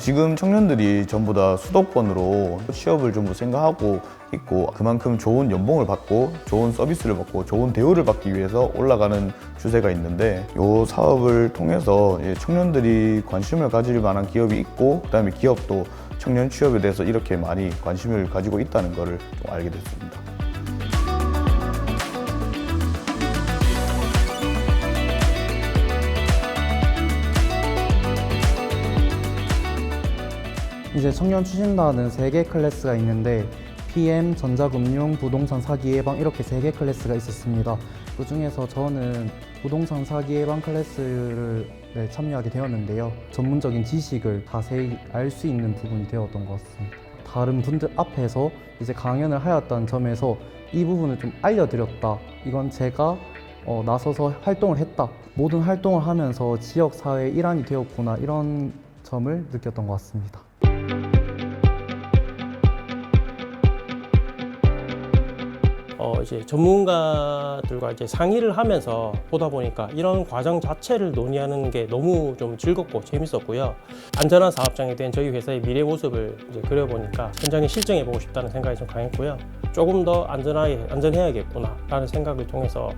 지금 청년들이 전부 다 수도권으로 취업을 전부 생각하고 있고 그만큼 좋은 연봉을 받고 좋은 서비스를 받고 좋은 대우를 받기 위해서 올라가는 추세가 있는데 이 사업을 통해서 청년들이 관심을 가질 만한 기업이 있고 그다음에 기업도 청년 취업에 대해서 이렇게 많이 관심을 가지고 있다는 것을 좀 알게 됐습니다. 이제 청년 추진단은 세개 클래스가 있는데 PM, 전자금융, 부동산 사기 예방 이렇게 세개 클래스가 있었습니다. 그 중에서 저는 부동산 사기 예방 클래스를 네, 참여하게 되었는데요. 전문적인 지식을 자세히 알 수 있는 부분이 되었던 것 같습니다. 다른 분들 앞에서 이제 강연을 하였던 점에서 이 부분을 좀 알려드렸다. 이건 제가 어, 나서서 활동을 했다. 모든 활동을 하면서 지역 사회의 일환이 되었구나 이런 점을 느꼈던 것 같습니다. 이제 전문가들과 이제 상의를 하면서 보다 보니까 이런 과정 자체를 논의하는 게 너무 좀 즐겁고 재밌었고요. 안전한 사업장에 대한 저희 회사의 미래 모습을 이제 그려보니까 현장에 실증해 보고 싶다는 생각이 좀 강했고요. 조금 더 안전하게 안전해야겠구나라는 생각을 통해서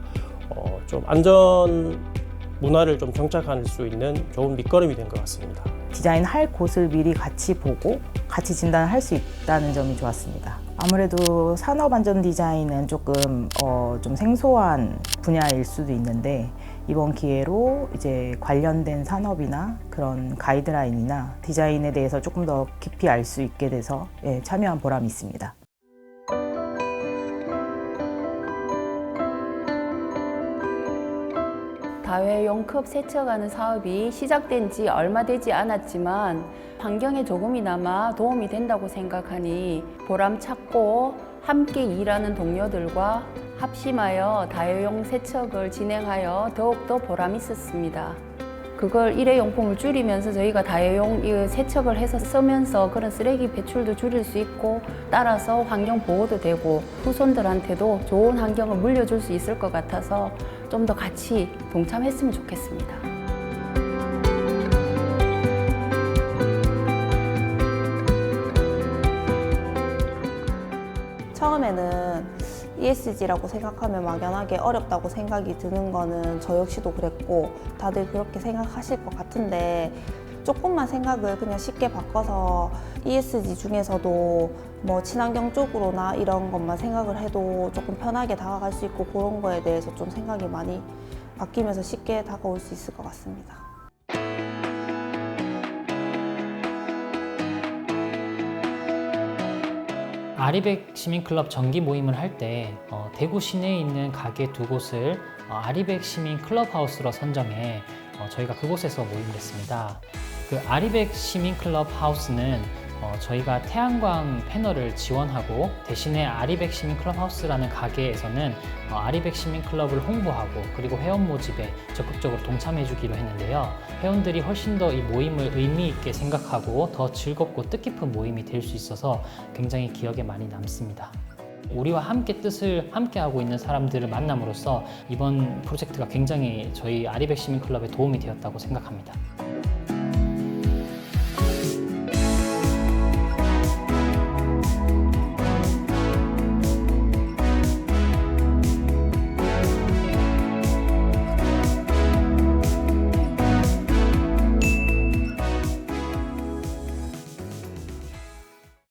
어, 좀 안전 문화를 좀 정착할 수 있는 좋은 밑거름이 된 것 같습니다. 디자인 할 곳을 미리 같이 보고 같이 진단을 할수 있다는 점이 좋았습니다. 아무래도 산업 안전 디자인은 조금 어, 좀 생소한 분야일 수도 있는데 이번 기회로 이제 관련된 산업이나 그런 가이드라인이나 디자인에 대해서 조금 더 깊이 알 수 있게 돼서 예, 참여한 보람이 있습니다. 다회용 컵 세척하는 사업이 시작된 지 얼마 되지 않았지만 환경에 조금이나마 도움이 된다고 생각하니 보람찼고 함께 일하는 동료들과 합심하여 다회용 세척을 진행하여 더욱더 보람 있었습니다. 그걸 일회용품을 줄이면서 저희가 다회용 이 세척을 해서 쓰면서 그런 쓰레기 배출도 줄일 수 있고 따라서 환경 보호도 되고 후손들한테도 좋은 환경을 물려줄 수 있을 것 같아서 좀 더 같이 동참했으면 좋겠습니다. ESG라고 생각하면 막연하게 어렵다고 생각이 드는 거는 저 역시도 그랬고 다들 그렇게 생각하실 것 같은데 조금만 생각을 그냥 쉽게 바꿔서 ESG 중에서도 뭐 친환경 쪽으로나 이런 것만 생각을 해도 조금 편하게 다가갈 수 있고 그런 거에 대해서 좀 생각이 많이 바뀌면서 쉽게 다가올 수 있을 것 같습니다. 아리백 시민클럽 정기 모임을 할때 대구 시내에 있는 가게 두 곳을 어, 아리백 시민 클럽하우스로 선정해 어, 저희가 그곳에서 모임을 했습니다. 그 아리백 시민 클럽 하우스는 어, 저희가 태양광 패널을 지원하고 대신에 아리백 시민 클럽하우스라는 가게에서는 어, 아리백 시민 클럽을 홍보하고 그리고 회원 모집에 적극적으로 동참해 주기로 했는데요. 회원들이 훨씬 더 이 모임을 의미 있게 생각하고 더 즐겁고 뜻깊은 모임이 될 수 있어서 굉장히 기억에 많이 남습니다. 우리와 함께 뜻을 함께 하고 있는 사람들을 만남으로써 이번 프로젝트가 굉장히 저희 아리백 시민 클럽에 도움이 되었다고 생각합니다.